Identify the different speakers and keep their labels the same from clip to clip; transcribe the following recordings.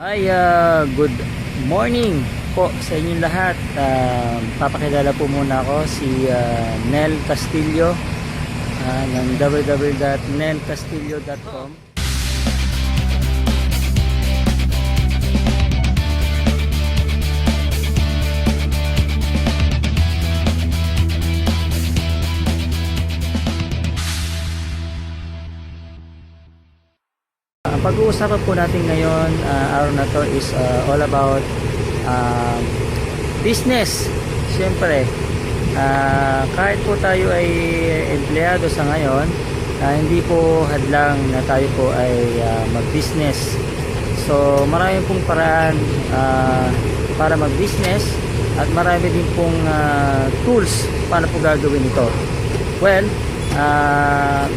Speaker 1: Ay, ah, good morning po sa inyong lahat. Ah, papakilala po muna ako si ah, Nel Castillo ah, ng www.nelcastillo.com. Ang pag-uusapan po natin ngayon, ah, araw na to is ah, all about ah, business. Siyempre, ah, kahit po tayo ay empleyado sa ngayon, ah, hindi po hadlang na tayo po ay ah, mag-business. So, marami pong paraan ah, para mag-business at marami din pong ah, tools para po gagawin ito. Well, ah,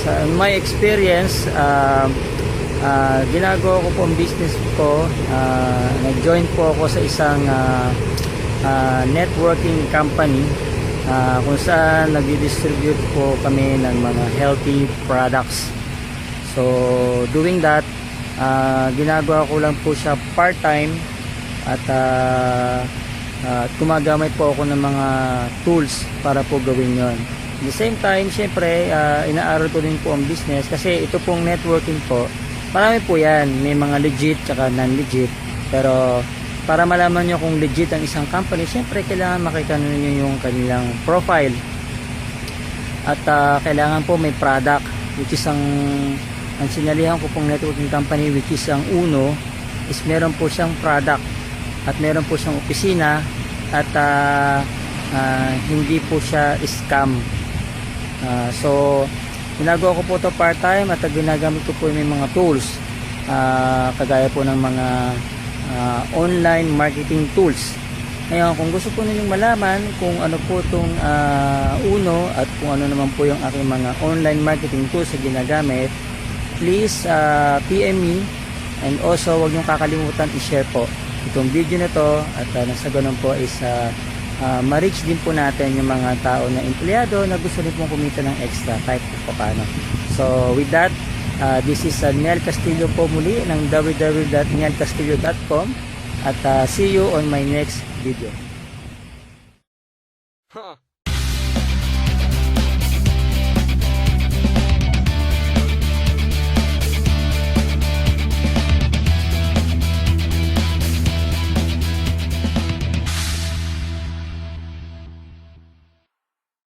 Speaker 1: sa my experience, ah, Ah, ginagawa ko po ang business ko. ah, nag-join po ako sa isang ah, ah, networking company ah, kung saan nag-distribute po kami ng mga healthy products. So, doing that, ah, ginagawa ko lang po siya part-time at ah, ah, gumagamit po ako ng mga tools para po gawin yon. At the same time, syempre, ah, inaaral ko din po ang business kasi ito pong networking po, marami po yan. May mga legit tsaka non-legit. Pero para malaman nyo kung legit ang isang company, syempre kailangan makita nyo yung kanilang profile. At ah, kailangan po may product which is ang ang sinalihan ko pong networking company which is ang uno is meron po siyang product at meron po siyang opisina at ah, ah, hindi po siya scam. Ah, so ginagawa ko po to part-time at ginagamit ko po yung mga tools. Ah, kagaya po ng mga ah, online marketing tools. Ngayon kung gusto po ninyong malaman kung ano po itong ah, uno at kung ano naman po yung aking mga online marketing tools na ginagamit please ah, PM me. And also huwag niyong kakalimutan i-share po itong video na to at uh, nasa ganun po is ah, ah, ma-reach din po natin yung mga tao na empleyado na gusto rin pong kumita ng extra kahit po paano. So with that, ah, this is uh, Nel Castillo po muli ng www.nelcastillo.com at ah, see you on my next video.
Speaker 2: Huh.